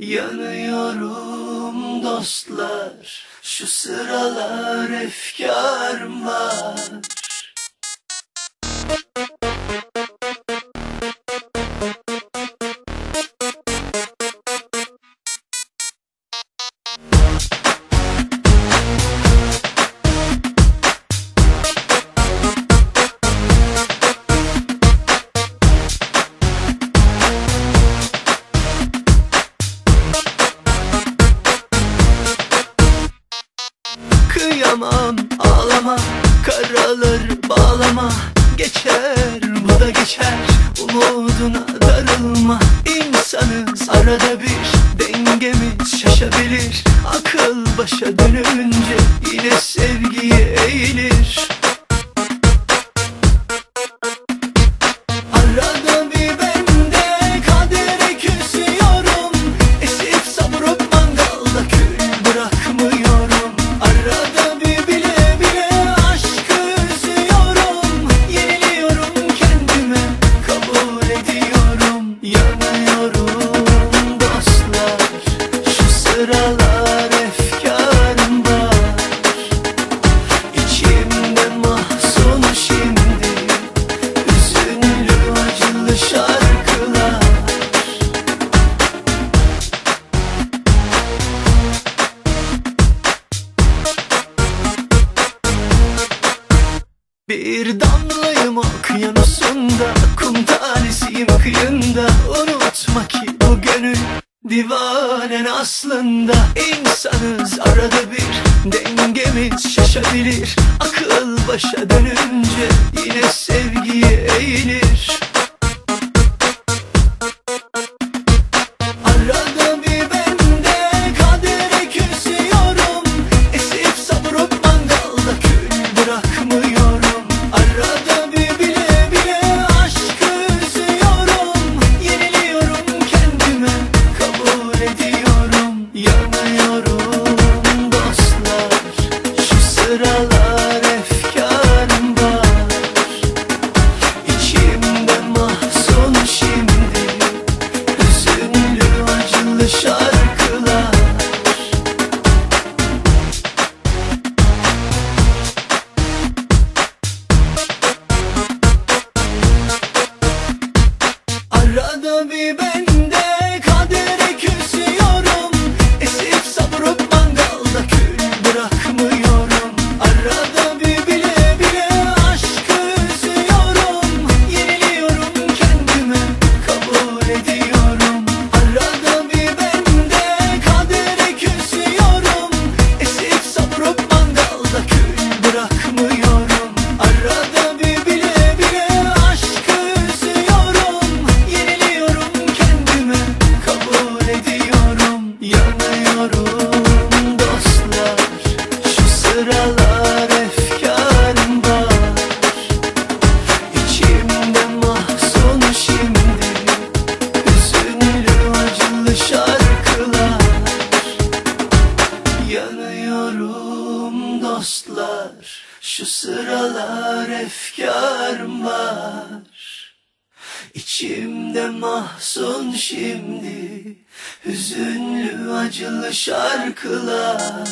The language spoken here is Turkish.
Yanıyorum dostlar Şu sıralar efkarım var Kıyamam ağlama. Karalar bağlama. Geçer bu da geçer. Umuduna darılma. İnsanız arada bir. Dengemiz şaşabilir. Akıl başa dönünce Yine sevgiye eğilir Şarkılar. Bir damlayım okyanusunda Kum tanesiyim kıyında. Unutma ki bu gönül Divanen aslında. İnsanız arada bir Dengemiz şaşabilir. Akıl başa dönünce Yine Rodríguez. Şu sıralar efkarım var. İçimde mahzun şimdi. Hüzünlü acılı şarkılar